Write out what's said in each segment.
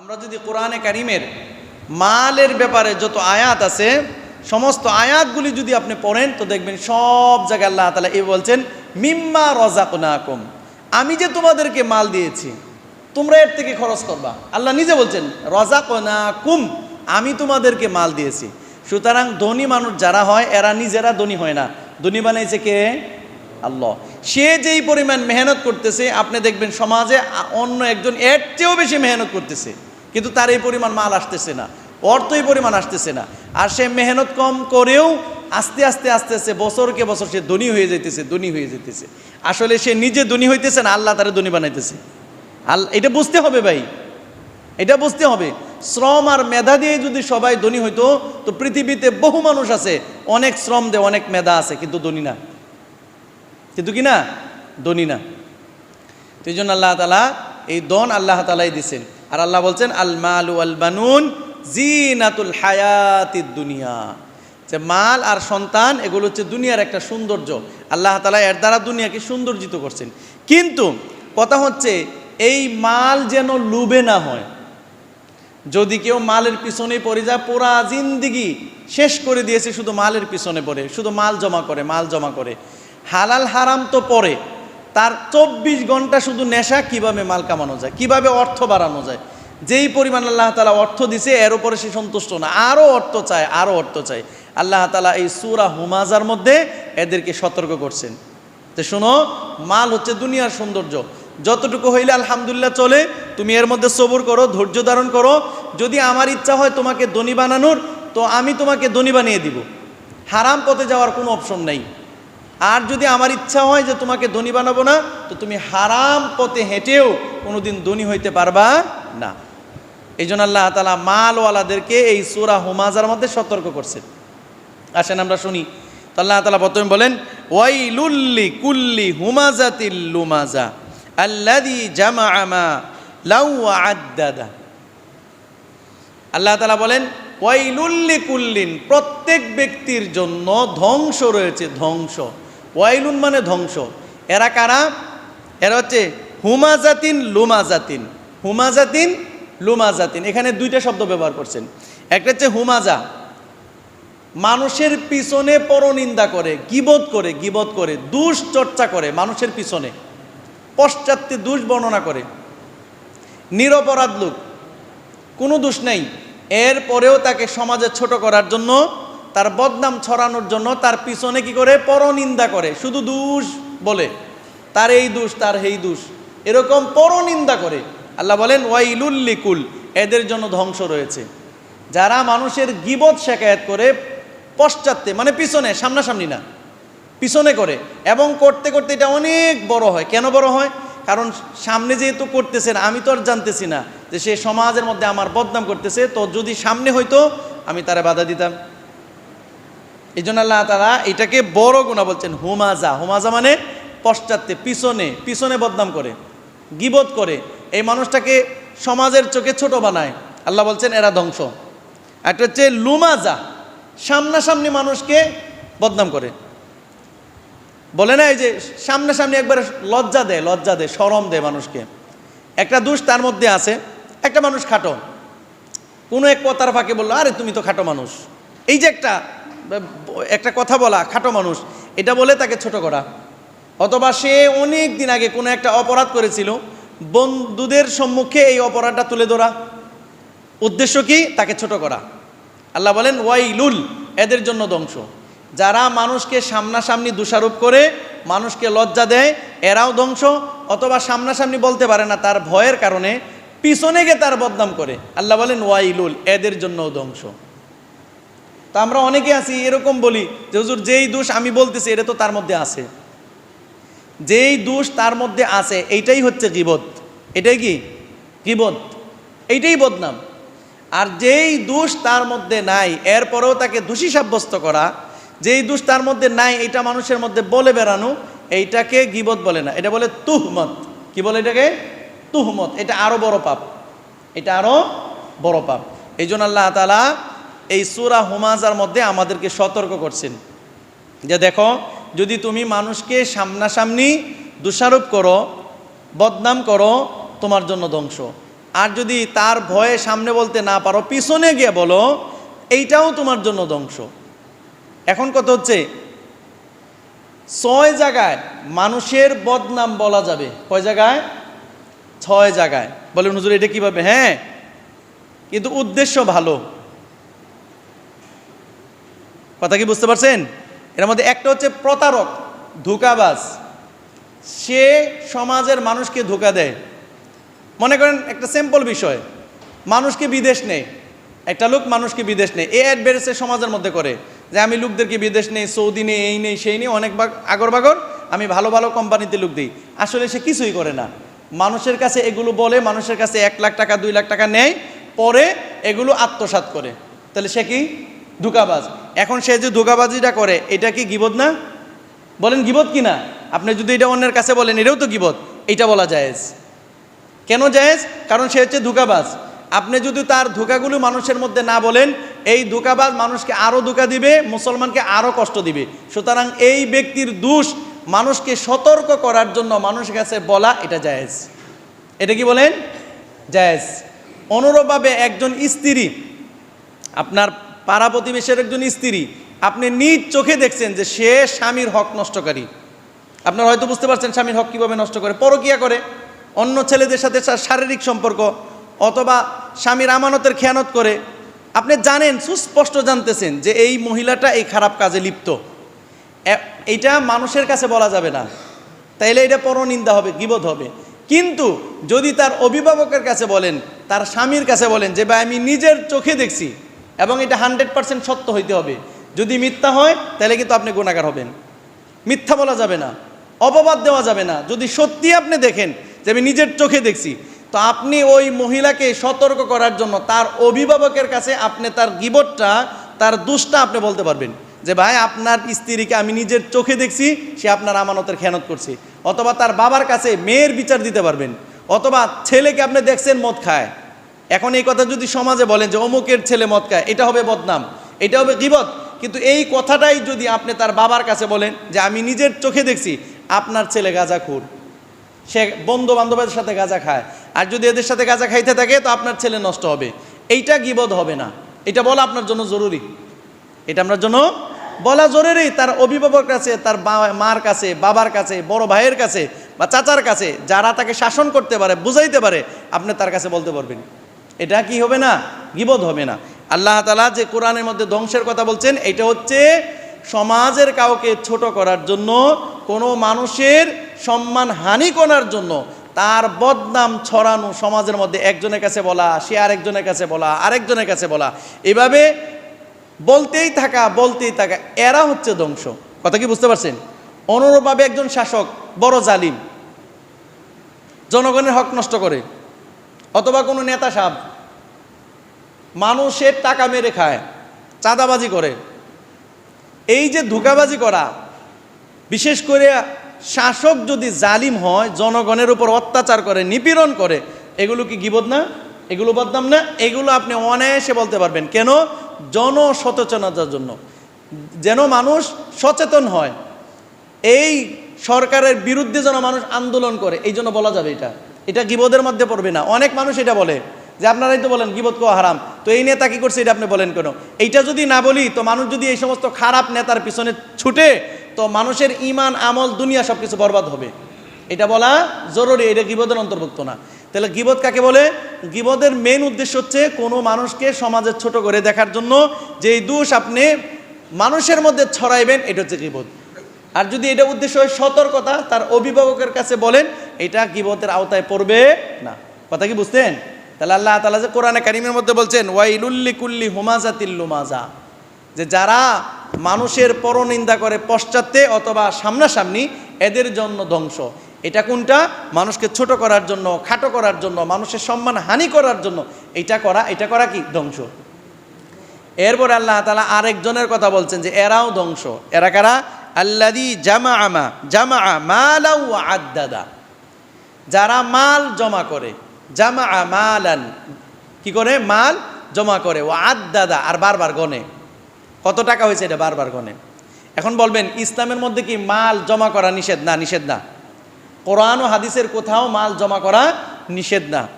আমরা যদি কোরআনে কারিমের মালের ব্যাপারে যত আয়াত আছে, সমস্ত আয়াতগুলি যদি আপনি পড়েন, তো দেখবেন সব জায়গায় আল্লাহ তালা এই বলছেন, মিম্মা রজাকুনাকুম আমি যে তোমাদেরকে মাল দিয়েছি, তোমরা এর থেকে খরচ করবা। আল্লাহ নিজে বলছেন রজাকুনাকুম আমি তোমাদেরকে মাল দিয়েছি। সুতরাং ধনী মানুষ যারা হয়, এরা নিজেরা ধনী হয় না। ধনী বানাইছে কে? আল্লাহ। সে যেই পরিমাণ মেহনত করতেছে, আপনি দেখবেন সমাজে অন্য একজন এর চেয়েও বেশি মেহনত করতেছে। কিন্তু তার এই পরিমাণ মাল আসতেছে না অর্থ এই পরিমাণ আসতেছে না। আর সে মেহনত কম করেও আস্তে আস্তে আস্তে আস্তে বছরকে বছর সে ধনী হয়ে যেতেছে ধনী হয়ে যেতেছে আসলে সে নিজে ধনী হইতেছে না, আল্লাহ তারা ধনী বানাইতেছে। আল এটা বুঝতে হবে ভাই। এটা বুঝতে হবে। শ্রম আর মেধা দিয়ে যদি সবাই ধনী হইতো, তো পৃথিবীতে বহু মানুষ আছে, অনেক শ্রম দেয়, অনেক মেধা আছে, কিন্তু ধনী না। কিন্তু কি না? ধনী না। তো এই জন্য আল্লাহ তালা এই দন আল্লাহ তালাই দিছেন। আর আল্লাহ বলছেন, আল মালু আল বানুন জিনাতুল হায়াতিদ দুনিয়া। যে মাল আর সন্তান, এগুলো হচ্ছে দুনিয়ার একটা সৌন্দর্য। আল্লাহ তালা এর দ্বারা দুনিয়াকে সৌন্দর্যিত করছেন। কিন্তু কথা হচ্ছে, এই মাল যেন লুবে না হয়। যদি কেউ মালের পিছনে পড়ে যায়, পুরা জিন্দিগি শেষ করে দিয়েছে, শুধু মালের পিছনে পড়ে, শুধু মাল জমা করে, মাল জমা করে। হালাল হারাম তো পড়ে তার চব্বিশ ঘণ্টা শুধু নেশা, কীভাবে মাল কামানো যায়, কীভাবে অর্থ বাড়ানো যায়। যেই পরিমাণ আল্লাহ তালা অর্থ দিছে, এর উপরে সে সন্তুষ্ট না। আরও অর্থ চায়, আরও অর্থ চায়। আল্লাহ তালা এই সুরা হুমাজার মধ্যে এদেরকে সতর্ক করছেন। তো শোনো, মাল হচ্ছে দুনিয়ার সৌন্দর্য। যতটুকু হইলে আলহামদুলিল্লাহ চলে, তুমি এর মধ্যে সবুর করো, ধৈর্য ধারণ করো। যদি আমার ইচ্ছা হয় তোমাকে ধনী বানানোর, তো আমি তোমাকে ধনী বানিয়ে দিব। হারাম পথে যাওয়ার কোনো অপশন নেই। আর যদি আমার ইচ্ছা হয় যে তোমাকে ধনী বানাবো না, তো তুমি হারাম পথে হেঁটেও কোনোদিন ধনী হইতে পারবা না। এই জন্য আল্লাহ তালা মালওয়ালাদেরকে এই সুরা হুমাজার মধ্যে সতর্ক করছে। আসেন আমরা শুনি। তো আল্লাহ তালা প্রথমে বলেন ওয়াইলুল্লি কুল্লি হুমাজাতিল লুমাজা আল্লাদি জামা আমা লাউ আদাদা আল্লাহ তালা বলেন ওয়াইলুল্লি কুল্লিন প্রত্যেক ব্যক্তির জন্য ধ্বংস রয়েছে, ধ্বংস। ওয়াইলুন মানে ধ্বংস। এরা কারা? এরা হচ্ছে হুমাজাতিন লুমাজাতিন। হুমাজাতিন লুমাজাতিন। এখানে দুইটা শব্দ ব্যবহার করছেন। একটা হচ্ছে হুমাজা। মানুষের পিছনে পরনিন্দা করে, গিবত করে গিবত করে, দুষ চর্চা করে মানুষের পিছনে। পশ্চাত্যে দুষ বর্ণনা করে। নিরপরাধ লোক। কোনো দোষ নেই। এরপরেও তাকে সমাজে ছোট করার জন্য তার বদনাম ছড়ানোর জন্য তার পিছনে কি করে? পরনিন্দা করে। শুধু দোষ বলে। তার এই দোষ, তার এই দোষ। এরকম পরনিন্দা করে। আল্লাহ বলেন ওয়াইলুল্লিকুল এদের জন্য ধ্বংস রয়েছে। যারা মানুষের গিবত শেখায়ত করে, পশ্চাত্যে মানে পিছনে, সামনাসামনি না, পিছনে করে, এবং করতে করতে এটা অনেক বড় হয়। কেন বড় হয়? কারণ সামনে যেহেতু করতেছেন, আমি তো আর জানতেছি না যে সে সমাজের মধ্যে আমার বদনাম করতেছে, তো যদি সামনে হইতো, আমি তারা বাধা দিতাম। এই জন্য আল্লাহ তারা এটাকে বড় গুণা বলছেন হুমাজা। হুমাজা মানে পশ্চাত্যে পিছনে পিছনে বদনাম করে, গিবত করে। এই মানুষটাকে সমাজের চোখে ছোট বানায়। আল্লাহ বলছেন এরা ধ্বংস। একটা হচ্ছে লুমাজা। সামনাসামনি মানুষকে বদনাম করে। বলে না এই যে সামনাসামনি একবার লজ্জা দেয় লজ্জা দেয়, সরম দেয় মানুষকে। একটা দোষ তার মধ্যে আছে। একটা মানুষ খাটো। কোনো এক কথার ফাঁকে বলল, আরে তুমি তো খাটো মানুষ। এই যে একটা একটা কথা বলা, খাটো মানুষ, এটা বলে তাকে ছোট করা। অথবা সে অনেক দিন আগে কোনো একটা অপরাধ করেছিল, বন্ধুদের সম্মুখে এই অপরাধটা তুলে ধরা। উদ্দেশ্য কি? তাকে ছোট করা। আল্লাহ বলেন, ওয়াইলুল এদের জন্য ধ্বংস। যারা মানুষকে সামনাসামনি দোষারোপ করে, মানুষকে লজ্জা দেয়, এরাও ধ্বংস। অথবা সামনাসামনি বলতে পারে না, তার ভয়ের কারণে পিছনে গিয়ে তার বদনাম করে। আল্লাহ বলেন, ওয়াইলুল এদের জন্যও ধ্বংস। তো আমরা অনেকে আছি, এরকম বলি যে, হুজুর, যেই দোষ আমি বলতেছি, এটা তো তার মধ্যে আছে। যেই দোষ তার মধ্যে আছে, এইটাই হচ্ছে গিবত। এটাই কি? গিবত। এইটাই বদনাম। আর যেই দোষ তার মধ্যে নাই, এরপরেও তাকে দোষী সাব্যস্ত করা, যেই দোষ তার মধ্যে নাই এটা মানুষের মধ্যে বলে বেড়ানো, এইটাকে গিবত বলে না। এটা বলে তুহমত। কি বলে এটাকে? তুহমত। এটা আরও বড় পাপ। এটা আরও বড় পাপ। এই জন্য আল্লাহ তালা এই সুরা হুমাজার মধ্যে আমাদেরকে সতর্ক করছেন। যে দেখো, যদি তুমি মানুষকে সামনাসামনি দোষারোপ করো, বদনাম করো, তোমার জন্য ধ্বংস। আর যদি তার ভয়ে সামনে বলতে না পারো, পিছনে গিয়ে বলো, এইটাও তোমার জন্য ধ্বংস। এখন কত হচ্ছে, ছয় জায়গায় মানুষের বদনাম বলা যাবে। কয় জায়গায়? ছয় জায়গায়। বলেন, হুজুর, এটা কীভাবে? হ্যাঁ কিন্তু উদ্দেশ্য ভালো। কথা কি বুঝতে পারছেন? এর মধ্যে একটা হচ্ছে প্রতারক, ধোকাবাজ। সে সমাজের মানুষকে ধোকা দেয়। মনে করেন একটা সিম্পল বিষয়, মানুষকে বিদেশ নেই একটা লোক মানুষকে বিদেশ নেই এই অ্যাডভার্টাইজে সমাজের মধ্যে করে যে আমি লোকদেরকে বিদেশ নেই, সৌদি নেই, এই নেই, সেই নেই, অনেক আগর বাগর আমি ভালো ভালো কোম্পানিতে লোক দিই। আসলে সে কিছুই করে না। মানুষের কাছে এগুলো বলে, মানুষের কাছে এক লাখ টাকা, দুই লাখ টাকা নেয়, পরে এগুলো আত্মসাৎ করে। তাহলে সে কি? ধোকাবাজ। এখন সে যে ধোকাবাজিটা করে, এটা কি গিবদ না? বলেন গিবত কি না? আপনি যদি এটা অন্যের কাছে বলেন, এটাও তো গিবত। এটা বলা জায়েজ। কেন জায়েজ? কারণ সে হচ্ছে ধোকাবাজ। আপনি যদি তার ধোকাগুলো মানুষের মধ্যে না বলেন, এই ধোকাবাজ মানুষকে আরও ধোকা দিবে, মুসলমানকে আরও কষ্ট দিবে। সুতরাং এই ব্যক্তির দোষ মানুষকে সতর্ক করার জন্য মানুষের কাছে বলা এটা জায়েজ। এটা কি বলেন? জায়েজ। অনুরূপভাবে একজন স্ত্রী, আপনার পাড়া প্রতিবেশের একজন স্ত্রী, আপনি নিজ চোখে দেখছেন যে সে স্বামীর হক নষ্টকারী। আপনারা হয়তো বুঝতে পারছেন স্বামীর হক কীভাবে নষ্ট করে, পরকিয়া করে। অন্য ছেলেদের সাথে শারীরিক সম্পর্ক অথবা স্বামীর আমানতের খেয়ানত করে। আপনি জানেন, সুস্পষ্ট জানতেছেন যে এই মহিলাটা এই খারাপ কাজে লিপ্ত। এইটা মানুষের কাছে বলা যাবে না। তাইলে এটা পরনিন্দা হবে, গিবত হবে। কিন্তু যদি তার অভিভাবকের কাছে বলেন, তার স্বামীর কাছে বলেন যে, ভাই, আমি নিজের চোখে দেখছি এবং এটা হান্ড্রেড পার্সেন্ট সত্য হইতে হবে। যদি মিথ্যা হয়, তাহলে কিন্তু আপনি গুণাগার হবেন। মিথ্যা বলা যাবে না। অপবাদ দেওয়া যাবে না। যদি সত্যি আপনি দেখেন যে আমি নিজের চোখে দেখছি, তো আপনি ওই মহিলাকে সতর্ক করার জন্য তার অভিভাবকের কাছে আপনি তার গিবটটা, তার দুষ্টা আপনি বলতে পারবেন যে, ভাই, আপনার স্ত্রীকে আমি নিজের চোখে দেখছি, সে আপনার আমানতের খেয়ানত করছে। অথবা তার বাবার কাছে মেয়ের বিচার দিতে পারবেন। অথবা ছেলেকে আপনি দেখছেন মদ খায়। এখন এই কথা যদি সমাজে বলেন যে অমুকের ছেলে মদ খায় এটা হবে বদনাম, এটা হবে গিবত। কিন্তু এই কথাটাই যদি আপনি তার বাবার কাছে বলেন যে আমি নিজের চোখে দেখছি, আপনার ছেলে গাঁজাখুর সে বন্ধু বান্ধবের সাথে গাঁজা খায়। আর যদি এদের সাথে গাঁজা খাইতে থাকে, তো আপনার ছেলে নষ্ট হবে। এইটা গিবদ হবে না। এটা বলা আপনার জন্য জরুরি। এটা আপনার জন্য বলা জরুরি। তার অভিভাবক কাছে তার মার কাছে, বাবার কাছে, বড় ভাইয়ের কাছে বা চাচার কাছে, যারা তাকে শাসন করতে পারে, বুঝাইতে পারে, আপনি তার কাছে বলতে পারবেন। এটা কি হবে না? গিবদ হবে না। আল্লাহ তালা যে কোরআনের মধ্যে ধ্বংসের কথা বলছেন, এটা হচ্ছে সমাজের কাউকে ছোট করার জন্য, কোনো মানুষের সম্মান হানি করার জন্য, তার বদনাম ছড়ানো সমাজের মধ্যে একজনের কাছে বলা, সে আরেকজনের কাছে বলা, আরেকজনের কাছে বলা। এভাবে বলতেই থাকা বলতেই থাকা, এরা হচ্ছে ধ্বংস। কথা কি বুঝতে পারছেন? অনুরূপভাবে একজন শাসক, বড় জালিম। জনগণের হক নষ্ট করে। অথবা কোনো নেতা সাহেব, মানুষের টাকা মেরে খায়, চাঁদাবাজি করে। এই যে ধোকাবাজি করা, বিশেষ করে শাসক যদি জালিম হয়, জনগণের উপর অত্যাচার করে, নিপীড়ন করে, এগুলো কি গিবদ না? এগুলো বদনাম না? এগুলো আপনি অনায়াসে বলতে পারবেন। কেন? জনসচেতনতার জন্য। যেন মানুষ সচেতন হয়। এই সরকারের বিরুদ্ধে যেন মানুষ আন্দোলন করে, এই জন্য বলা যাবে এটা। এটা গিবদের মধ্যে পড়বে না। অনেক মানুষ এটা বলে, যে আপনারাই তো বলেন গিবদ কো হারাম। তো এই নেতা কি করছে এটা আপনি বলেন কেন? এইটা যদি না বলি, তো মানুষ যদি এই সমস্ত খারাপ নেতার পিছনে ছুটে, তো মানুষের ইমান আমল, দুনিয়া সব কিছু বরবাদ হবে। এটা বলা জরুরি, এটা গিবদের অন্তর্ভুক্ত না। তাহলে গিবদ কাকে বলে? গিবদের মেন উদ্দেশ্য হচ্ছে কোনো মানুষকে সমাজের ছোট করে দেখার জন্য যেই দোষ আপনি মানুষের মধ্যে ছড়াইবেন, এটা হচ্ছে গিবদ। আর যদি এটা উদ্দেশ্য হয় সতর্কতা, তার অভিভাবকের কাছে বলেন, এটা গিবতের আওতায় পড়বে না। কথা কি বুঝতেন তাহলে আল্লাহ তালা যে কোরআনে কারিমের মধ্যে বলছেন ওয়াইলুল্লি কুল্লি হুমাজা তিল্লুমাজা যে যারা মানুষের পরনিন্দা করে পশ্চাতে অথবা সামনাসামনি, এদের জন্য ধ্বংস। এটা কোনটা? মানুষকে ছোট করার জন্য, খাটো করার জন্য, মানুষের সম্মান হানি করার জন্য। এটা করা এটা করা কি? ধ্বংস। এরপর আল্লাহ তালা আরেকজনের কথা বলছেন যে, এরাও ধ্বংস। এরা কারা? আল্লাদি জামা আমা জামা মালাউ আদাদা যারা মাল জমা করে জামা মালান, কি করে? মাল জমা করে ও আদাদা আর বারবার গনে। কত টাকা হয়েছে এটা বারবার গনে? এখন বলবেন, ইসলামের মধ্যে কি মাল জমা করা নিষেধ? না নিষেধ না। কোরআন ও হাদিসের কোথাও মাল জমা করা নিষেধ না।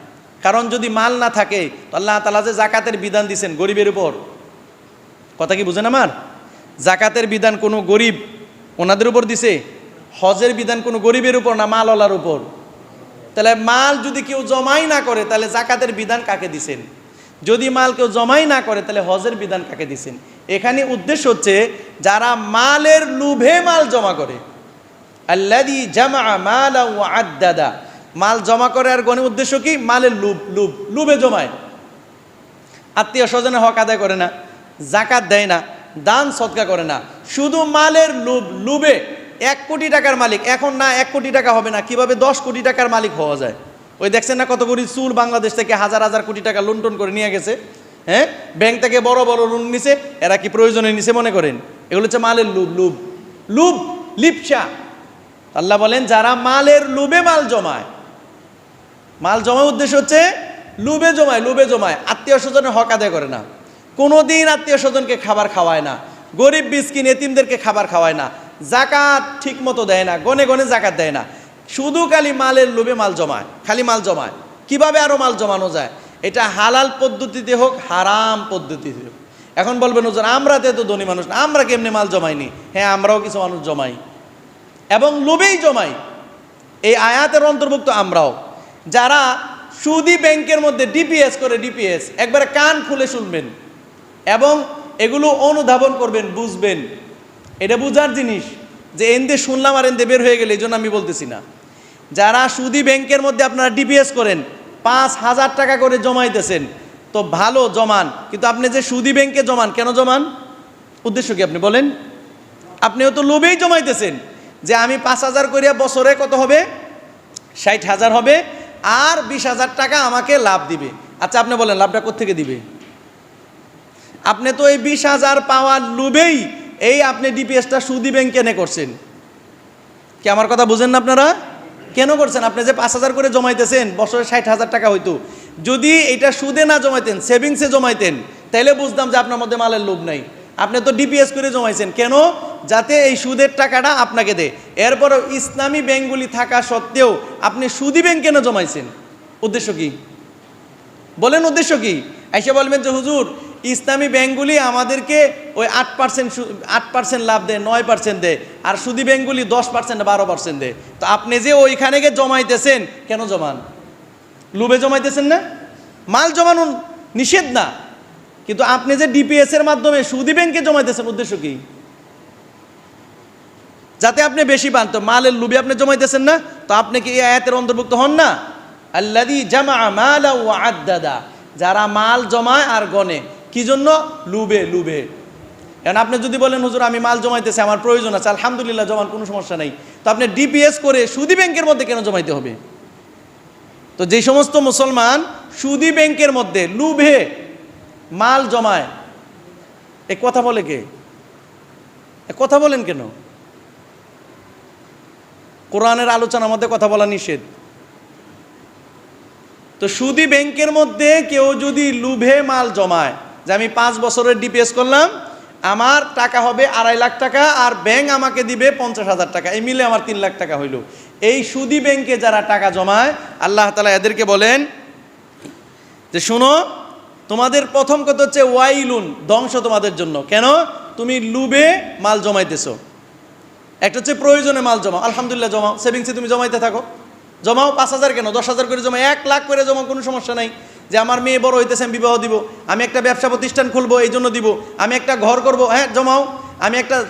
কারণ যদি মাল না থাকে, তো আল্লাহ তালা যে জাকাতের বিধান দিছেন গরিবের উপর। কথা কি বুঝেন আমার? জাকাতের বিধান কোনো গরিব ওনাদের উপর দিছে, হজের বিধান কোনো গরিবের উপর না মালওয়ালার উপর। তাহলে মাল যদি কেউ জমাই না করে, তাহলে জাকাতের বিধান কাকে দিছেন? যদি মাল কেউ জমাই না করে, তাহলে হজের বিধান কাকে দিছেন? এখানে উদ্দেশ্য হচ্ছে, যারা মালের লুভে মাল জমা করে আল্লাদি জামা মাল আদাদা মাল জমা করে আর গণে উদ্দেশ্য কি? মালের লুভ লুভ, লুভে জমায়। আত্মীয় স্বজনের হক আদায় করে না, জাকাত দেয় না। দান সৎকা করে না। শুধু মালের লুভ লুবে এক কোটি টাকার মালিক। এখন না এক কোটি টাকা হবে না, কীভাবে দশ কোটি টাকার মালিক হওয়া যায়? ওই দেখছেন না কত কোটি চুল বাংলাদেশ থেকে হাজার হাজার কোটি টাকা লুণ্ঠন করে নিয়ে গেছে? হ্যাঁ? ব্যাংক থেকে বড় বড় লোন নিছে, এরা কি প্রয়োজনে নিছে মনে করেন? এগুলো হচ্ছে মালের লুভ লুভ। লুভ, লিপসা। আল্লাহ বলেন, যারা মালের লুবে মাল জমায়, মাল জমার উদ্দেশ্য হচ্ছে লুবে জমায় লুবে জমায়। আত্মীয় স্বজনের হক আদায় করে না। কোনো দিন আত্মীয় স্বজনকে খাবার খাওয়ায় না, গরিব বিস্কিন এতিমদেরকে খাবার খাওয়ায় না, জাকাত ঠিক মতো দেয় না, গনে গনে জাকাত দেয় না। শুধু খালি মালের লোভে মাল জমায়, খালি মাল জমায়। কীভাবে আরও মাল জমানো যায়? এটা হালাল পদ্ধতিতে হোক, হারাম পদ্ধতিতে হোক। এখন বলবেন ওজন আমরা তো ধনী মানুষ না, আমরা কেমনে মাল জমাইনি? হ্যাঁ আমরাও কিছু মানুষ জমাই। এবং লোভেই জমাই। এই আয়াতের অন্তর্ভুক্ত আমরাও। যারা সুদি ব্যাংকের মধ্যে ডিপিএস করে ডিপিএস একবারে কান খুলে শুনবেন। এবং এগুলো অনুধাবন করবেন, বুঝবেন। এটা বুঝার জিনিস যে এনদে শুনলাম আর এনদে বের হয়ে গেলে এই জন্য আমি বলতেছি না। যারা সুদি ব্যাংকের মধ্যে আপনারা ডিপিএস করেন, পাঁচ হাজার টাকা করে জমাইতেছেন, তো ভালো জমান। কিন্তু আপনি যে সুদি ব্যাংকে জমান, কেন জমান? উদ্দেশ্য কি আপনি বলেন? আপনিও তো লোভেই জমাইতেছেন যে আমি পাঁচ হাজার করিয়া বছরে কত হবে? ষাট হাজার হবে, আর বিশ হাজার টাকা আমাকে লাভ দিবে। আচ্ছা আপনি বলেন, লাভটা কোথেকে দিবে? আপনি তো এই বিশ হাজার পাওয়ার লোভেই এই আপনি ডিপিএসটা সুদি ব্যাংক কেনে করছেন। কি আমার কথা বুঝেন না আপনারা? কেন করছেন? আপনি যে পাঁচ হাজার করে জমাইতেছেন, বছরে ষাট হাজার টাকা হইতো। যদি এটা সুদে না জমাইতেন সেভিংসে জমাইতেন তাহলে বুঝতাম যে আপনার মধ্যে মালের লোভ নাই। আপনি তো ডিপিএস করে জমাইছেন। কেন? যাতে এই সুদের টাকাটা আপনাকে দেয়। এরপরও ইসলামী ব্যাংকগুলি থাকা সত্ত্বেও আপনি সুদি ব্যাংক কেন জমাইছেন? উদ্দেশ্য কি? বলেন উদ্দেশ্য কি? এসে বলবেন যে, হুজুর ইসলামী ব্যাঙ্কগুলি আমাদেরকে ওই আট পার্সেন্ট আট পার্সেন্ট লাভ দেয়, নয় পার্সেন্ট দেয়। আর সুদী ব্যাঙ্কগুলি দশ পার্সেন্ট বারো পার্সেন্ট দেয়। তো আপনি যে ওইখানে গিয়ে জমাইতেছেন, কেন জমান? লুবে জমাইতেছেন না? মাল জমানো নিষেধ না। কিন্তু আপনি যে ডিপিএস এর মাধ্যমে সুদী ব্যাংকে জমাইতেছেন, উদ্দেশ্য কি? যাতে আপনি বেশি পান। তো মালের লুবে আপনি জমাইতেছেন না, তো আপনি কি আয়াতের অন্তর্ভুক্ত হন না? আল্লাদি জামা মাল আদাদা যারা মাল জমায় আর গনে কি জন্য লুবে লুবে। এখন আপনি যদি বলেন, হুজুর, আমি মাল জমাইতেছি, আমার প্রয়োজন আছে, আলহামদুলিল্লাহ জমান কোনো সমস্যা নেই। তো আপনি ডিপিএস করে সুদি ব্যাংকের মধ্যে কেন জমাইতে হবে? তো যে সমস্ত মুসলমান সুদি ব্যাংকের মধ্যে লুভে মাল জমায়, এ কথা বলে কে? কথা বলেন কেন? কোরআনের আলোচনার মধ্যে কথা বলা নিষেধ। তো সুদি ব্যাংকের মধ্যে কেউ যদি লুভে মাল জমায় যে আমি পাঁচ বছরের ডিপিএস করলাম, আমার টাকা হবে আড়াই লাখ টাকা আর ব্যাংক আমাকে দিবে পঞ্চাশ হাজার টাকা। এই মিলে আমার তিন লাখ টাকা হইল। এই সুদি ব্যাংকে যারা টাকা জমায়, আল্লাহ তালা এদেরকে বলেন যে, শুনো, তোমাদের প্রথম কথা হচ্ছে ওয়াইলুন, ধ্বংস তোমাদের জন্য। কেন? তুমি লুবে মাল জমাইতেছ। একটা হচ্ছে প্রয়োজনে মাল জমা আলহামদুলিল্লাহ জমাও। সেভিংসে তুমি জমাইতে থাকো। জমাও পাঁচ হাজার কেন? দশ হাজার করে জমা এক লাখ করে জমা কোনো সমস্যা নাই। যে আমার মেয়ে বড় হইতেছে, আমি বিবাহ দিব, আমি একটা ব্যবসা প্রতিষ্ঠান খুলবো, এই জন্য দিব, আমি একটা ঘর করব হ্যাঁ জমাও, আমি একটা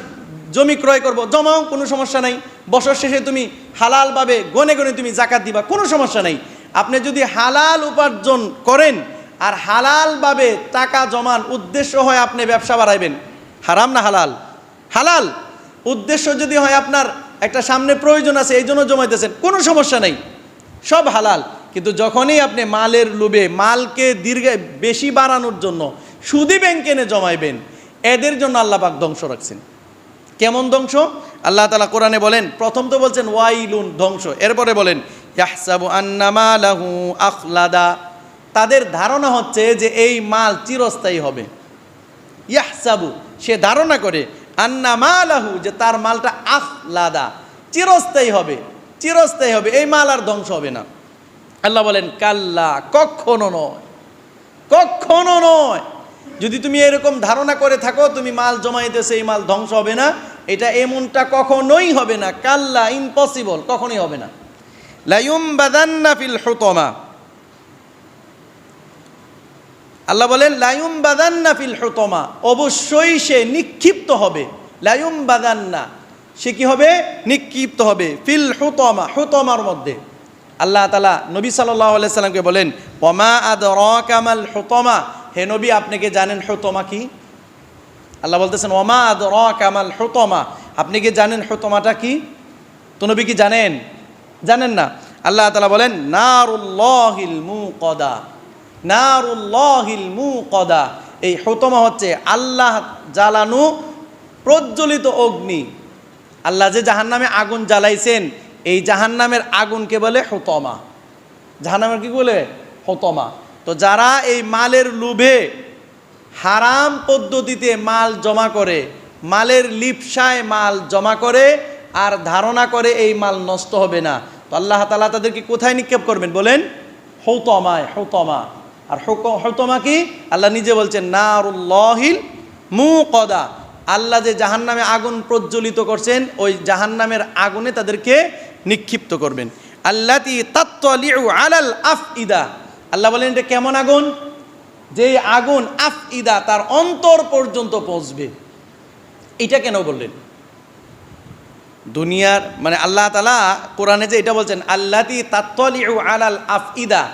জমি ক্রয় করব, জমাও, কোনো সমস্যা নাই। বছর শেষে তুমি হালালভাবে গনে গনে তুমি জাকাত দিবা, কোনো সমস্যা নাই। আপনি যদি হালাল উপার্জন করেন আর হালালভাবে টাকা জমান, উদ্দেশ্য হয় আপনি ব্যবসা বাড়াইবেন। হারাম না হালাল? হালাল। উদ্দেশ্য যদি হয় আপনার একটা সামনে প্রয়োজন আছে, এই জন্য জমাইতেছেন, কোনো সমস্যা নেই। সব হালাল। কিন্তু যখনই আপনি মালের লোভে, মালকে দীর্ঘ, বেশি বাড়ানোর জন্য সুদি ব্যাংকে এনে জমাইবেন, এদের জন্য আল্লাহ পাক ধ্বংস রাখছেন। কেমন ধ্বংস? আল্লাহ তালা কোরআনে বলেন, প্রথম তো বলছেন, ওয়াইলুন, ধ্বংস। এরপরে বলেন আখলাদা। তাদের ধারণা হচ্ছে যে এই মাল চিরস্থায়ী হবে। ইয়াহসাবু, সে ধারণা করে, আন্না মালাহু, যে তার মালটা আখলাদা। চিরস্থায়ী হবে চিরস্থায়ী হবে, এই মাল আর ধ্বংস হবে না। আল্লাহ বলেন, কাল্লা, কখনো নয়। কখনো নয়। যদি তুমি এরকম ধারণা করে থাকো, তুমি মাল জমাইতেছে এই মাল ধ্বংস হবে না। এটা এমনটা কখনোই হবে না। কাল্লা ইম্পসিবল কখনোই হবে না। Lime বাদান্না feel হুতমা। আল্লাহ বলেন লায়ুম বাদান্না ফিল হুতমা। অবশ্যই সে নিক্ষিপ্ত হবে। লায়ুম বাদান্না সে কি হবে? নিক্ষিপ্ত হবে। ফিল হুতমা, হুতমার মধ্যে। আল্লাহ তালা নবী সাল্লাহ সাল্লামকে বলেন, ওমা আদ কামাল হুতমা? হে নবী কি জানেন হুতমা কি? আল্লাহ বলতেছেন, ওমা আদ কামাল হুতমা? আপনি কি জানেন হুতমাটা কি? তো নবী কি জানেন? জানেন না। আল্লাহ তালা বলেন, নারুল্লাহিল মুকদা। নারুল্লাহিল মুকদা। এই হুতমা হচ্ছে আল্লাহ জ্বালানো প্রজ্বলিত অগ্নি। আল্লাহ যে জাহান্নামে আগুন জ্বালাইছেন এই জাহান্নামের আগুনকে বলে হুতমা। জাহান্নামের কি বলে? হুতমা। তো যারা এই মালের লোভে হারাম পদ্ধতিতে মাল জমা করে, মালের লিপসায় মাল জমা করে আর ধারণা করে এই মাল নষ্ট হবে না, তো আল্লাহ তালা তাদেরকে কোথায় নিক্ষেপ করবেন বলেন? হৌতমায়, হৌতমা। আর হৌতমা কি? আল্লাহ নিজে বলছেন, নারুল্লাহিল মু কদা আল্লাহ যে জাহান্নামে আগুন প্রজ্বলিত করছেন, ওই জাহান্নামের আগুনে তাদেরকে নিক্ষিপ্ত করবেন। আল্লাতি তাত্তলিউ আলাল আফ ইদা আল্লাহ বলেন, এটা কেমন আগুন? যে আগুন আফ ইদা তার অন্তর পর্যন্ত পৌঁছবে। এটা কেন বললেন? দুনিয়ার মানে আল্লাহ তালা কোরআনে যে এটা বলছেন, আল্লাতি তাত্তলিউ আলাল আফ ইদা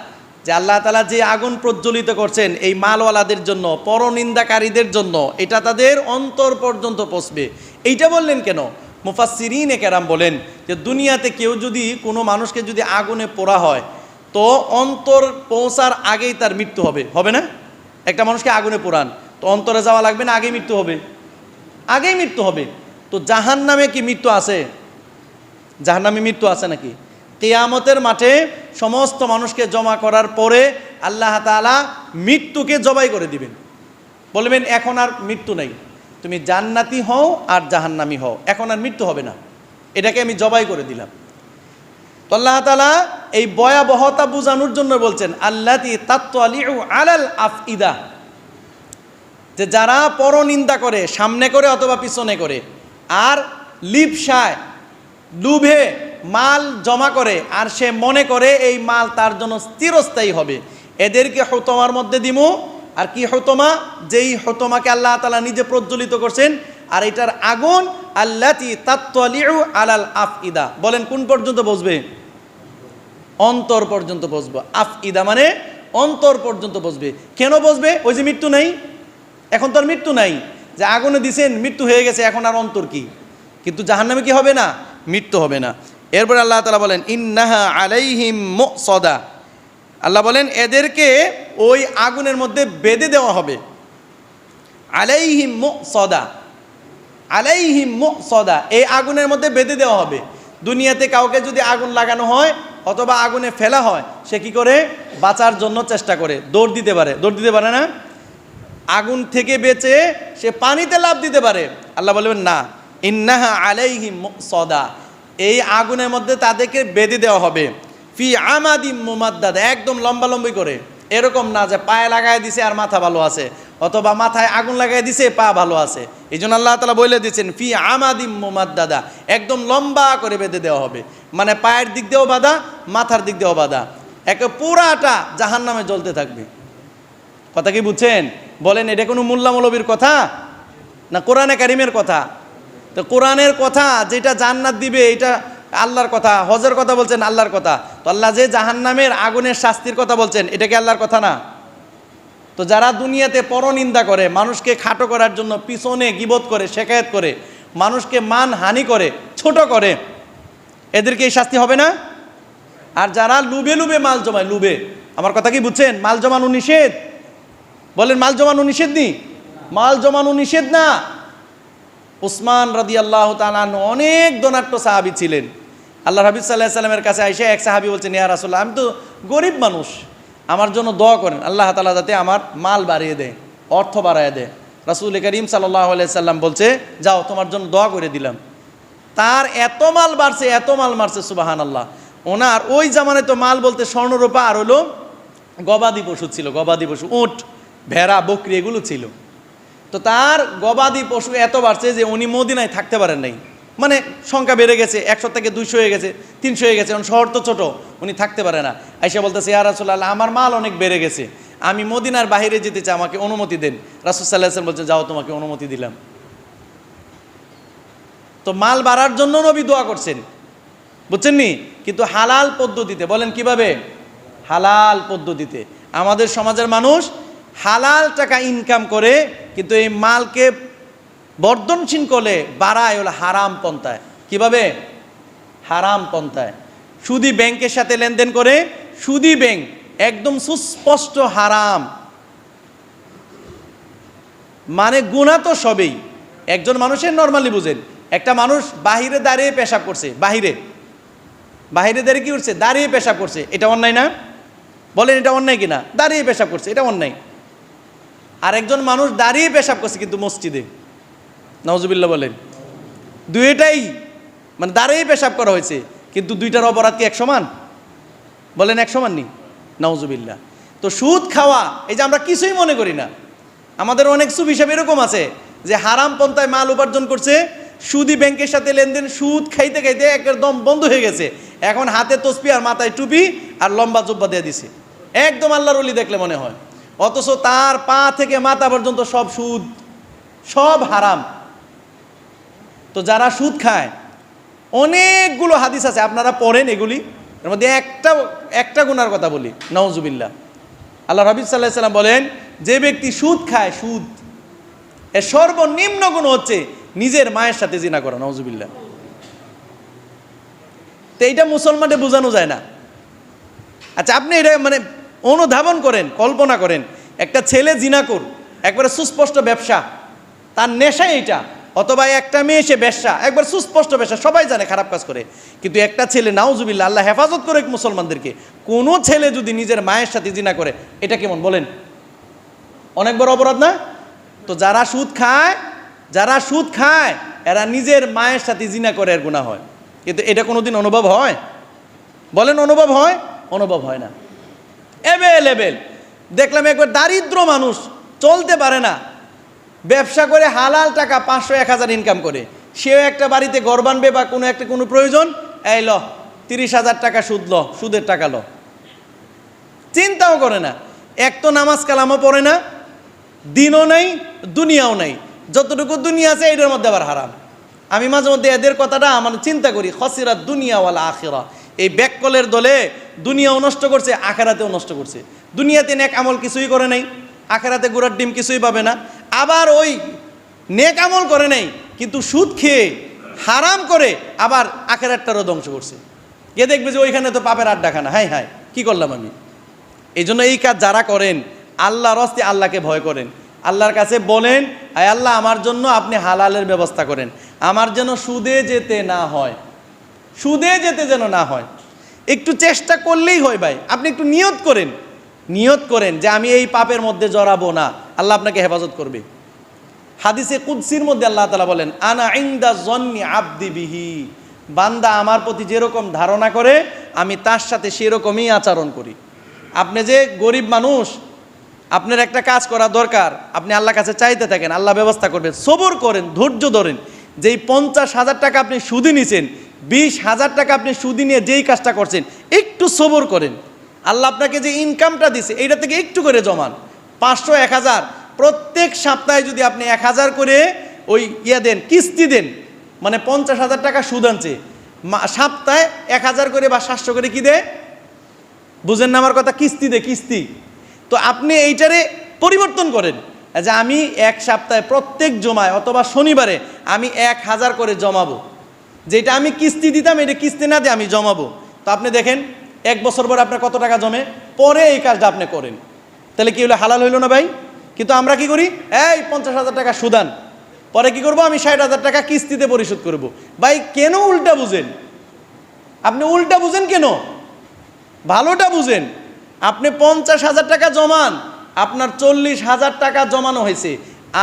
যে আল্লাহ তালা যে আগুন প্রজ্বলিত করছেন এই মালওয়ালাদের জন্য, পরনিন্দাকারীদের জন্য, এটা তাদের অন্তর পর্যন্ত পৌঁছবে। এইটা বললেন কেন? মুফাসিরিন কেরাম বলেন যে দুনিয়াতে কেউ যদি কোনো মানুষকে যদি আগুনে পোড়া হয়, তো অন্তর পৌঁছার আগেই তার মৃত্যু হবে। হবে না? একটা মানুষকে আগুনে পোড়ান, তো অন্তরে যাওয়া লাগবে না, আগেই মৃত্যু হবে। আগেই মৃত্যু হবে। তো জাহান নামে কি মৃত্যু আছে? জাহান নামে মৃত্যু আছে নাকি? কেয়ামতের মাঠে সমস্ত মানুষকে জমা করার পরে আল্লাহ তাআলা মৃত্যুকে জবাই করে দিবেন। বলবেন, এখন আর মৃত্যু নেই। তুমি জান্নাতি হও আর জাহান্নামি হও। এখন আর মৃত্যু হবে না। এটাকে আমি জবাই করে দিলাম। তো আল্লাহ তালা এই ভয়াবহতা বোঝানোর জন্য বলছেন, আল্লাতি তাত্ত্ব আলিউ আলাল আফইদা যে যারা পরনিন্দা করে, সামনে করে অথবা পিছনে করে, আর লিপসায় লুভে মাল জমা করে, আর সে মনে করে এই মাল তার জন্য স্থিরস্থায়ী হবে। এদেরকে হতমার মধ্যে দিমু আর কি হতমা? যেই হতমাকে আল্লাহ তালা নিজে প্রজ্বলিত করছেন, আর এটার আগুন, আল্লাতি তাত্তলিউ আলাল আফ ইদা বলেন, কোন পর্যন্ত বসবে? অন্তর পর্যন্ত বসবো। আফ ইদা মানে অন্তর পর্যন্ত বসবে। কেন বসবে? ওই যে মৃত্যু নেই। এখন তো আর মৃত্যু নাই। যে আগুনে দিছেন, মৃত্যু হয়ে গেছে, এখন আর অন্তর কি? কিন্তু জাহান্নামে কি হবে না? মৃত্যু হবে না। এরপরে আল্লাহ তালা বলেন, ইন্নাহা আলাইহিম সদা আল্লাহ বলেন, এদেরকে ওই আগুনের মধ্যে বেঁধে দেওয়া হবে। আলাইহিম সদা আলাইহিম সদা এই আগুনের মধ্যে বেঁধে দেওয়া হবে। দুনিয়াতে কাউকে যদি আগুন লাগানো হয় অথবা আগুনে ফেলা হয়, সে কি করে? বাঁচার জন্য চেষ্টা করে, দৌড় দিতে পারে। দৌড় দিতে পারে না? আগুন থেকে বেঁচে সে পানিতে লাভ দিতে পারে। আল্লাহ বলবেন না, ইন্নাহা আলাইহিম সদা এই আগুনের মধ্যে তাদেরকে বেঁধে দেওয়া হবে। ফি আমাদিম মুমাদ্দাদ, একদম লম্বালম্বি করে। এরকম না যে পায়ে লাগাই দিছে আর মাথা ভালো আছে, অথবা মাথায় আগুন লাগাই দিছে, পা ভালো আছে। এই জন্য আল্লাহ তালা বলে দিচ্ছেন ফি আমাদিম মুমাদ্দাদা, একদম লম্বা করে বেঁধে দেওয়া হবে। মানে পায়ের দিক দিয়েও বাধা, মাথার দিক দিয়েও বাধা। একে পুরাটা জাহান নামে জ্বলতে থাকবে। কথা কি বুঝছেন? বলেন, এটা কোনো মোল্লা মৌলবীর কথা? না কোরআনে কারিমের কথা? তো কোরআনের কথা যেটা জান্নাত দিবে, এটা আল্লাহর কথা, হজের কথা বলছেন আল্লাহর কথা। তো আল্লাহ যে জাহান্নামের আগুনের শাস্তির কথা বলছেন, এটা কি আল্লাহর কথা না? তো যারা দুনিয়াতে পরনিন্দা করে, মানুষকে খাটো করার জন্য পিছনে গিবত করে, শেখায়ত করে, মানুষকে মান হানি করে, ছোট করে, এদেরকে এই শাস্তি হবে না? আর যারা লুবে লুবে মাল জমায়, লুবে, আমার কথা কি বুঝছেন? মাল জমানো নিষেধ? বলেন মাল জমানো নিষেধ নি? মাল জমানো নিষেধ না? উসমান রাদি আল্লাহ তালান অনেক দনাট্য সাহাবি ছিলেন। আল্লাহ হাবিব সাল্লাহ সাল্লামের কাছে এসে এক সাহাবি বলছেন, ইয়া রাসুল্লাহ আমি তো গরিব মানুষ। আমার জন্য দোয়া করেন। আল্লাহ তালা যাতে আমার মাল বাড়িয়ে দেয়, অর্থ বাড়ায় দেয়। রাসুল করিম সাল্লাহ সাল্লাম বলছে, যাও, তোমার জন্য দোয়া করে দিলাম। তার এত মাল বাড়ছে, এত মাল মারছে সুবাহান আল্লাহ ওনার ওই জামানায় তো মাল বলতে স্বর্ণরূপা আর হলো গবাদি পশু ছিল, গবাদি পশু, উট, ভেড়া, বকরি, এগুলো ছিল। তো তার গবাদি পশু এত বাড়ছে যে উনি মদিনায় থাকতে পারেন নাই। মানে সংখ্যা বেড়ে গেছে, একশো থেকে দুইশো হয়ে গেছে, তিনশো হয়ে গেছে, কারণ শহর তো ছোটো, উনি থাকতে পারে না। আইসা বলতেছে, ইয়া রাসুল্লাহ আমার মাল অনেক বেড়ে গেছে। আমি মদিনার বাইরে যেতে চাই, আমাকে অনুমতি দেন। রাসুল সাল্লাহ বলছে, যাও, তোমাকে অনুমতি দিলাম। তো মাল বাড়ার জন্য নবী দোয়া করছেন। বুঝছেন নি? কিন্তু হালাল পদ্ধতিতে, বলেন কীভাবে? হালাল পদ্ধতিতে। আমাদের সমাজের মানুষ হালাল টাকা ইনকাম করে, কিন্তু এই মালকে বর্ধনশীল করে বাড়ায় হলো হারাম পন্থায়। কীভাবে? হারাম পন্থায়। সুদি ব্যাংকের সাথে লেনদেন করে, সুদি ব্যাংক একদম সুস্পষ্ট হারাম। মানে গুণা তো সবেই। একজন মানুষের নর্মালি বুঝেন, একটা মানুষ বাহিরে দাঁড়িয়ে পেশাব করছে, বাহিরে। বাহিরে দাঁড়িয়ে কি করছে? দাঁড়িয়ে পেশাব করছে। এটা অন্যায় না? বলেন এটা অন্যায় কিনা? দাঁড়িয়ে পেশাব করছে, এটা অন্যায়। আর একজন মানুষ দাঁড়িয়ে পেশাব করছে কিন্তু মসজিদে। নওজুবিল্লা বলেন। দুইটাই মানে দাঁড়িয়ে পেশাব করা হয়েছে, কিন্তু দুইটার অপরাধ কি এক সমান বলেন এক সমান নি। নওজুবিল্লা তো সুদ খাওয়া, এই যে আমরা কিছুই মনে করি না। আমাদের অনেক সুব হিসাব এরকম আছে যে হারাম পন্থায় মাল উপার্জন করছে, সুদি ব্যাংকের সাথে লেনদেন, সুদ খাইতে খাইতে একদম বন্ধ হয়ে গেছে। এখন হাতে তসপি আর মাথায় টুপি আর লম্বা জব্বা দিয়ে দিছে। একদম আল্লাহর অলি দেখলে মনে হয়। অথচ তার পা থেকে মাথা পর্যন্ত সব সুদ, সব হারাম। তো যারা সুদ খায়, অনেকগুলো হাদিস আছে, আপনারা পড়েন এগুলি। এর মধ্যে একটা একটা গুনার কথা বলি নওজুবিল্লা আল্লাহ রবি সাল্লাহ সাল্লাম বলেন, যে ব্যক্তি সুদ খায়, সুদ, এর সর্বনিম্ন গুণ হচ্ছে নিজের মায়ের সাথে জিনা করা নওজুবিল্লা তো এইটা মুসলমানকে বোঝানো যায় না। আচ্ছা আপনি এটা মানে অনুধাবন করেন, কল্পনা করেন। একটা ছেলে জিনাকুর একবারে সুস্পষ্ট ব্যবসা। তার নেশাই এইটা, অথবা একটা মেয়ে সে ব্যবসা, একবার সুস্পষ্ট ব্যবসা, সবাই জানে খারাপ কাজ করে। কিন্তু একটা ছেলে নাউজুবিল্লা আল্লাহ হেফাজত করে মুসলমানদেরকে। কোনো ছেলে যদি নিজের মায়ের সাথে জিনা করে, এটা কেমন? বলেন। অনেক বড় অপরাধ না? তো যারা সুদ খায়, যারা সুদ খায়, এরা নিজের মায়ের সাথে জিনা করে এর গুণা হয়। কিন্তু এটা কোনোদিন অনুভব হয়? বলেন অনুভব হয়? অনুভব হয় না। অ্যাভেলেবেল দেখলাম একবার দারিদ্র মানুষ, চলতে পারে না। ব্যবসা করে হালাল টাকা পাঁচশো, এক হাজার ইনকাম করে। সেও একটা বাড়িতে ঘর বানবে বা কোনো একটা, কোনো প্রয়োজন? এই ল, তিরিশ হাজার টাকা সুদ ল, সুদের টাকা ল। চিন্তাও করে না। এক তো নামাজ কালামও পড়ে না, দিনও নেই, দুনিয়াও নেই। যতটুকু দুনিয়া আছে এটার মধ্যে আবার হারাম। আমি মাঝে মধ্যে এদের কথাটা আমার চিন্তা করি খসিরা দুনিয়াওয়ালা আখেরা। এই ব্যাককলের দলে দুনিয়াও নষ্ট করছে, আখেরাতেও নষ্ট করছে। দুনিয়াতে নেক আমল কিছুই করে নাই, আখেরাতে গুড়ার ডিম কিছুই পাবে না। আবার ওই নেক আমল করে নাই, কিন্তু সুদ খেয়ে, হারাম করে আবার আখেরাতটারও ধ্বংস করছে। কে দেখবে যে ওইখানে তো পাপের আড্ডাখানা। হাই হাই, কি করলাম আমি? এই জন্য এই কাজ যারা করেন, আল্লাহর হস্তে আল্লাহকে ভয় করেন। আল্লাহর কাছে বলেন, আয় আল্লাহ, আমার জন্য আপনি হালালের ব্যবস্থা করেন। আমার যেন সুদে যেতে না হয়। সুদে যেতে যেন না হয়। একটু চেষ্টা করলেই হয় ভাই। আপনি একটু নিয়ত করেন। নিয়ত করেন যে আমি এই পাপের মধ্যে জড়াবো না। আল্লাহ আপনাকে হেফাজত করবে। হাদিসে কুদ্সির মধ্যে আল্লাহ তালা বলেন, আনা ইন্দা জন্নি আব্দি বিহি। বান্দা আমার প্রতি যেরকম ধারণা করে, আমি তার সাথে সেরকমই আচরণ করি। আপনি যে গরিব মানুষ, আপনার একটা কাজ করা দরকার, আপনি আল্লাহ কাছে চাইতে থাকেন, আল্লাহ ব্যবস্থা করবেন, সবর করেন, ধৈর্য ধরেন। যেই পঞ্চাশ হাজার টাকা আপনি সুদি নিছেন, বিশ হাজার টাকা আপনি সুদি নিয়ে যেই কাজটা করছেন, একটু সবর করেন। আল্লাহ আপনাকে যে ইনকামটা দিছে, এইটা থেকে একটু করে জমান। পাঁচশো, এক হাজার। প্রত্যেক সপ্তাহে যদি আপনি এক হাজার করে ওই ইয়ে দেন, কিস্তি দেন মানে পঞ্চাশ হাজার টাকা সুদ আনছে সপ্তাহে এক হাজার করে বা সাতশো করে কি দেয়? বুঝেন না আমার কথা? কিস্তি দে, কিস্তি। তো আপনি এইটারে পরিবর্তন করেন। যে আমি এক সপ্তাহে প্রত্যেক জমায় অথবা শনিবারে আমি এক হাজার করে জমাবো। যেটা আমি কিস্তি দিতাম, এটা কিস্তি না দিয়ে আমি জমাবো। তো আপনি দেখেন, এক বছর পরে আপনার কত টাকা জমে? পরে এই কাজটা আপনি করেন। তাহলে কি হলো? হালাল হইল না ভাই? কিন্তু আমরা কি করি? এই পঞ্চাশ হাজার টাকা সুদান। পরে কি করব? আমি ষাট হাজার টাকা কিস্তিতে পরিশোধ করব। ভাই, কেন উল্টা বুঝেন? আপনি উল্টা বুঝেন কেন? ভালোটা বুঝেন। আপনি পঞ্চাশ হাজার টাকা জমান। আপনার চল্লিশ হাজার টাকা জমানো হয়েছে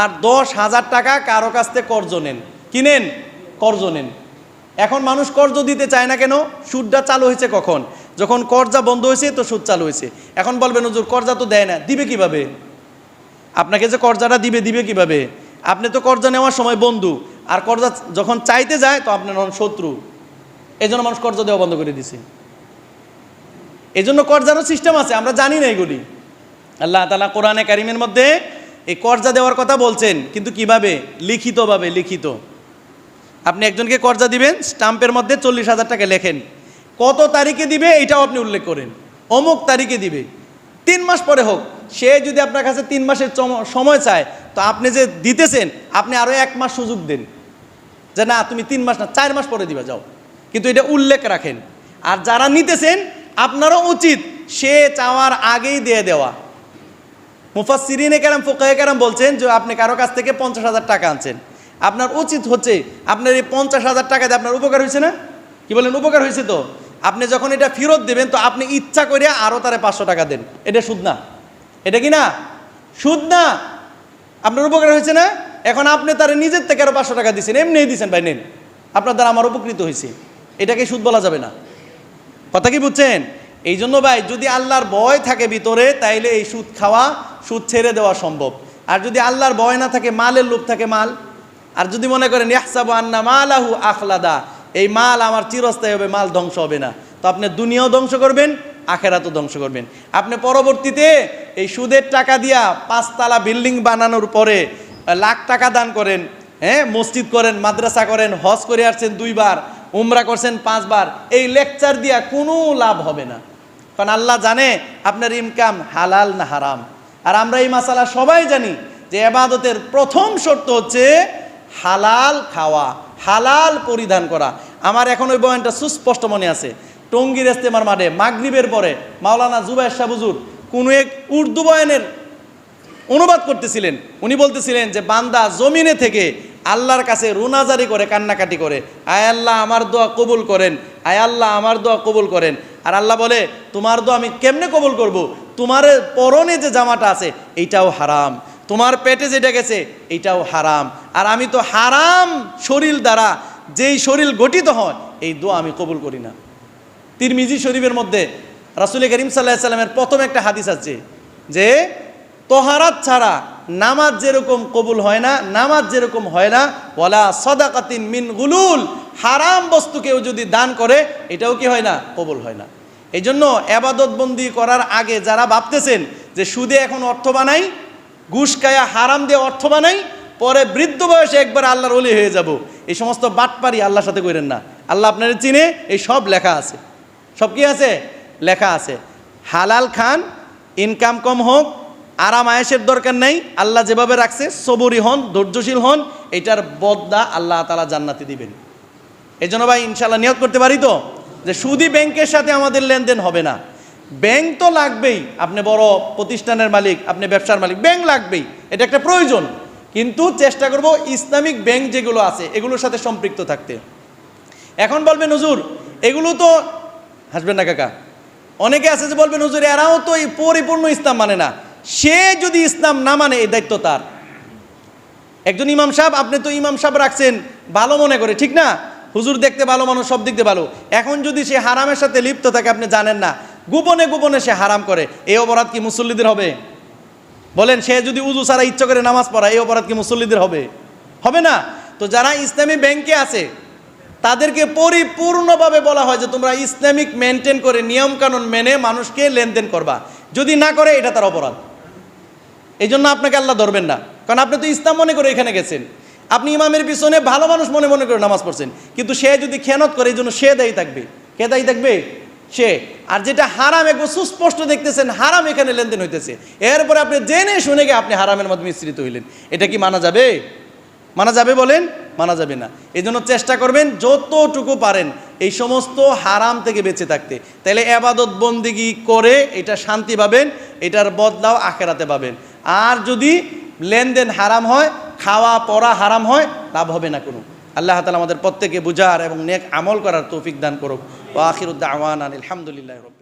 আর দশ হাজার টাকা কারও কাছ থেকে কর্জ নেন। কিনেন কর্জ নেন। এখন মানুষ কর্জ দিতে চায় না কেন? সুদটা চালু হয়েছে কখন? যখন কর্জা বন্ধ হয়েছে তো সুদ চালু হয়েছে। এখন বলবেন, হুজুর, কর্জা তো দেয় না, দিবে কীভাবে? আপনাকে যে কর্জাটা দিবে দিবে কীভাবে? আপনি তো কর্জা নেওয়ার সময় বন্ধু, আর কর্জা যখন চাইতে যায় তো আপনার হন শত্রু। এই জন্য মানুষ কর্জা দেওয়া বন্ধ করে দিছে। এই জন্য কর্জারও সিস্টেম আছে, আমরা জানি না এগুলি। আল্লাহ তালা কোরআনে কারিমের মধ্যে এই কর্জা দেওয়ার কথা বলছেন, কিন্তু কীভাবে? লিখিতভাবে, লিখিত। আপনি একজনকে কর্জা দিবেন, স্টাম্পের মধ্যে চল্লিশ হাজার টাকা লেখেন। কত তারিখে দিবে এটাও আপনি উল্লেখ করেন। অমুক তারিখে দিবে। তিন মাস পরে হোক, সে যদি আপনার কাছে তিন মাসের সময় চায়, তো আপনি যে দিতেছেন, আপনি আরও এক মাস সুযোগ দেন। যে না, তুমি তিন মাস না, চার মাস পরে দিবা, যাও। কিন্তু এটা উল্লেখ রাখেন। আর যারা নিতেছেন, আপনারও উচিত সে চাওয়ার আগেই দিয়ে দেওয়া। মুফাসিরিনে কেরাম, ফোকাহে কেরাম বলছেন যে আপনি কারও কাছ থেকে পঞ্চাশ হাজার টাকা আনছেন। আপনার উচিত হচ্ছে আপনার এই পঞ্চাশ হাজার টাকা দিয়ে আপনার উপকার হয়েছে না? কি বলেন, উপকার হয়েছে তো? আপনি যখন এটা ফেরত দেবেন, তো আপনি ইচ্ছা করে আরও তারে পাঁচশো টাকা দেন। এটা সুদ না। এটা কি না? সুদ না। আপনার উপকার হয়েছে না? এখন আপনি তার নিজের থেকে আরও পাঁচশো টাকা দিচ্ছেন এমনি দিচ্ছেন ভাই, নেন। আপনার দ্বারা আমার উপকৃত হয়েছে। এটাকে সুদ বলা যাবে না। কথা কি বুঝছেন? এই জন্য ভাই, যদি আল্লাহর ভয় থাকে ভিতরে, তাইলে এই সুদ খাওয়া সুদ ছেড়ে দেওয়া সম্ভব। আর যদি আল্লাহর ভয় না থাকে, মালের লোভ থাকে মাল। আর যদি মনে করেন, ইয়াহসাবু আন্না মালাহু আখলাদা এই মাল আমার চিরস্থায়ী হবে, মাল ধ্বংস হবে না। তো আপনি দুনিয়াও ধ্বংস করবেন, আখেরাতও ধ্বংস করবেন। আপনি পরবর্তীতে এই সুদের টাকা দিয়া পাঁচতলা বিল্ডিং বানানোর পরে লাখ টাকা দান করেন হ্যাঁ মসজিদ করেন, মাদ্রাসা করেন, হজ করে আসছেন দুইবার, উমরা করছেন পাঁচবার, এই লেকচার দিয়া কোনো লাভ হবে না। কারণ আল্লাহ জানে আপনার ইনকাম হালাল না হারাম। আর আমরা এই মাসালা সবাই জানি যে এবাদতের প্রথম শর্ত হচ্ছে হালাল খাওয়া, হালাল পরিধান করা। আমার এখন ওই বয়ানটা সুস্পষ্ট মনে আছে। টঙ্গির ইস্তেমার মাঠে, মাগরিবের পরে মাওলানা জুবাইর শাহবুজুর কোনো এক উর্দু বয়ানের অনুবাদ করতেছিলেন। উনি বলতেছিলেন যে, বান্দা জমিনে থেকে আল্লাহর কাছে রুনাজারি করে, কান্নাকাটি করে। আয় আল্লাহ, আমার দোয়া কবুল করেন। আয় আল্লাহ, আমার দোয়া কবুল করেন। আর আল্লাহ বলে, তোমার দোয়া আমি কেমনে কবুল করব। তোমার পরনে যে জামাটা আছে এইটাও হারাম। তোমার পেটে যেটা গেছে এইটাও হারাম। আর আমি তো হারাম শরীর দ্বারা, যেই শরীর গঠিত হয়, এই দোয়া আমি কবুল করি না। তিরমিজি শরীফের মধ্যে রাসুল করিম সাল্লাহ সাল্লামের প্রথম একটা হাদিস আছে যে, তোহারাত ছাড়া নামাজ যেরকম কবুল হয় না, নামাজ যেরকম হয় না ওলা সদাকাতিন মিন গুলুল, হারাম বস্তু কেউ যদি দান করে, এটাও কি হয় না? কবুল হয় না। এই জন্য আবাদতবন্দি করার আগে যারা ভাবতেছেন যে সুদে এখন অর্থ বানাই, ঘুষ খায়া হারাম দিয়ে অর্থ বানাই, পরে বৃদ্ধ বয়সে একবার আল্লাহর অলি হয়ে যাব। এই সমস্ত বাটপারি আল্লাহর সাথে করেন না। আল্লাহ আপনার চিনে, এই সব লেখা আছে। সব কি আছে? লেখা আছে। হালাল খান ইনকাম কম হোক আরাম আয়েসের দরকার নেই, আল্লাহ যেভাবে রাখছে সবরি হন, ধৈর্যশীল হন, এটার বদলা আল্লাহ তালা জান্নাতি দিবেন। এই জন্য ভাই ইনশাল্লাহ নিয়োগ করতে পারি তো? যে সুদি ব্যাংকের সাথে আমাদের লেনদেন হবে না। ব্যাংক তো লাগবেই, আপনি বড় প্রতিষ্ঠানের মালিক, আপনি ব্যবসার মালিক, ব্যাংক লাগবেই, এটা একটা প্রয়োজন। কিন্তু চেষ্টা করব ইসলামিক ব্যাংক যেগুলো আছে, এগুলোর সাথে সম্পৃক্ত থাকতে। এখন বলবেন নজুর এগুলো তো হাসবেন না কাকা। অনেকে আছে যে বলবেন, হুজুর, এরাও তো পরিপূর্ণ ইসলাম মানে না। সে যদি ইসলাম না মানে এই দায়িত্ব তার। একজন ইমাম সাহেব, আপনি তো ইমাম সাহেব রাখছেন, ভালো মনে করে, ঠিক না? হুজুর দেখতে ভালো, মানুষ সব দিক দিয়ে ভালো। এখন যদি সে হারামের সাথে লিপ্ত থাকে, আপনি জানেন না। গোপনে গোপনে সে হারাম করে। এই অপরাধ কি মুসল্লিদের হবে? বলেন, সে যদি উজু ছাড়া ইচ্ছা করে নামাজ পড়া এই অপরাধ কি মুসল্লিদের হবে? হবে না? তো যারা ইসলামী ব্যাংকে আছে, তাদেরকে পরিপূর্ণভাবে বলা হয় যে তোমরা ইসলামিক মেনটেন করে, নিয়মকানুন মেনে মানুষকে লেনদেন করবা। যদি না করে, এটা তার অপরাধ। এই জন্য আপনাকে আল্লাহ ধরবেন না। কারণ আপনি তো ইসলাম মনে করে এখানে গেছেন। আপনি ইমামের পিছনে ভালো মানুষ মনে মনে করে নামাজ পড়ছেন। কিন্তু সে যদি খেয়ানত করে এই জন্য সে দায়ী থাকবে। কে দায়ী থাকবে? সে। আর যেটা হারাম, একবার সুস্পষ্ট দেখতেছেন, হারাম এখানে লেনদেন হইতেছে। এরপরে আপনি জেনে শুনে গিয়ে আপনি হারামের মধ্যে মিশ্রিত হইলেন। এটা কি মানা যাবে? মানা যাবে বলেন? মানা যাবে না। এই জন্য চেষ্টা করবেন, যতটুকু পারেন এই সমস্ত হারাম থেকে বেঁচে থাকতে। তাহলে এবাদত বন্দিগি করে এটা শান্তি পাবেন, এটার বদলাও আখেরাতে পাবেন। আর যদি লেনদেন হারাম হয়, খাওয়া, পড়া হারাম হয়, লাভ হবে না কোনো। আল্লাহ তালা আমাদের প্রত্যেকে বুঝার এবং নেক আমল করার তৌফিক দান করুক। ও আখিরুদ্দা আওয়ান আলহামদুলিল্লাহ